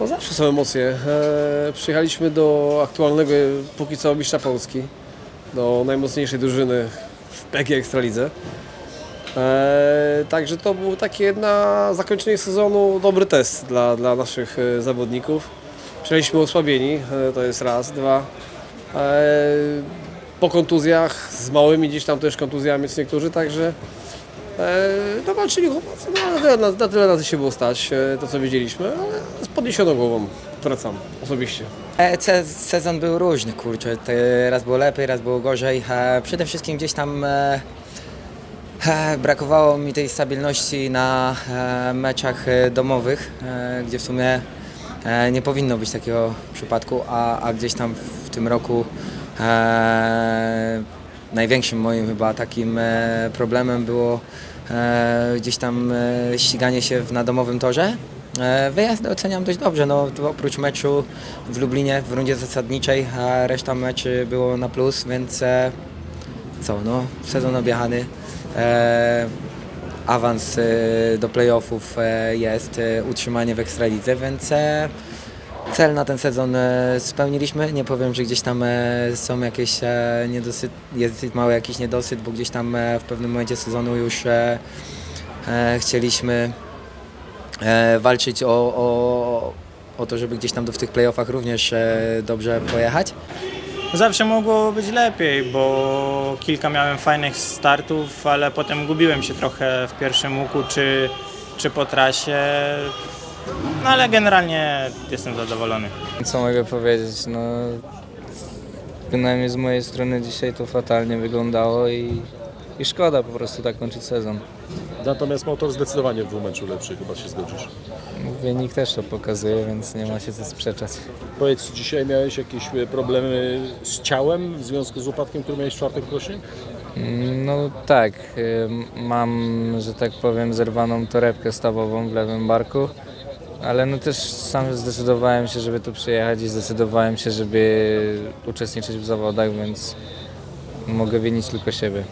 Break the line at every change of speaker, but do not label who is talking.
No zawsze są emocje. E, przyjechaliśmy do aktualnego, póki co mistrza Polski, do najmocniejszej drużyny w PG Ekstralidze. E, także to był takie na zakończenie sezonu dobry test dla, dla naszych e, zawodników. Przyjechaliśmy osłabieni, e, to jest raz, dwa. E, po kontuzjach, z małymi gdzieś tam też kontuzjami co niektórzy, także No walczyli chłopacy, no, na, tyle, na, na tyle nas się było stać, e, to co wiedzieliśmy, ale z podniesioną głową wracam osobiście.
E, Sezon był różny, kurczę. Raz było lepiej, raz było gorzej. Przede wszystkim gdzieś tam brakowało mi tej stabilności na meczach domowych, gdzie w sumie nie powinno być takiego przypadku, a, a gdzieś tam w tym roku największym moim chyba takim e, problemem było e, gdzieś tam e, ściganie się w, na domowym torze. Wyjazdy oceniam dość dobrze, no oprócz meczu w Lublinie w rundzie zasadniczej, a reszta meczy było na plus, więc co, no sezon objechany. Awans do playoffów jest, utrzymanie w Ekstralidze, więc cel na ten sezon e, spełniliśmy. Nie powiem, że gdzieś tam e, są jakieś e, niedosyt, jest mały jakiś niedosyt, bo gdzieś tam w pewnym momencie sezonu już chcieliśmy walczyć o, o, o to, żeby gdzieś tam w tych playoffach również dobrze pojechać.
Zawsze mogło być lepiej, bo kilka miałem fajnych startów, ale potem gubiłem się trochę w pierwszym łuku czy, czy po trasie. No ale generalnie jestem zadowolony.
Co mogę powiedzieć? No, bynajmniej z mojej strony dzisiaj to fatalnie wyglądało i, i szkoda po prostu tak kończyć sezon.
Natomiast motor zdecydowanie w dwumeczu lepszy, chyba się zgodzisz.
Wynik też to pokazuje, więc nie ma się co sprzeczać.
Powiedz, dzisiaj miałeś jakieś e, problemy z ciałem w związku z upadkiem, który miałeś w czwartek w Krośnie?
Mm, No tak, ym, mam, że tak powiem, zerwaną torebkę stawową w lewym barku, ale no też sam zdecydowałem się, żeby tu przyjechać i zdecydowałem się, żeby uczestniczyć w zawodach, więc mogę winić tylko siebie.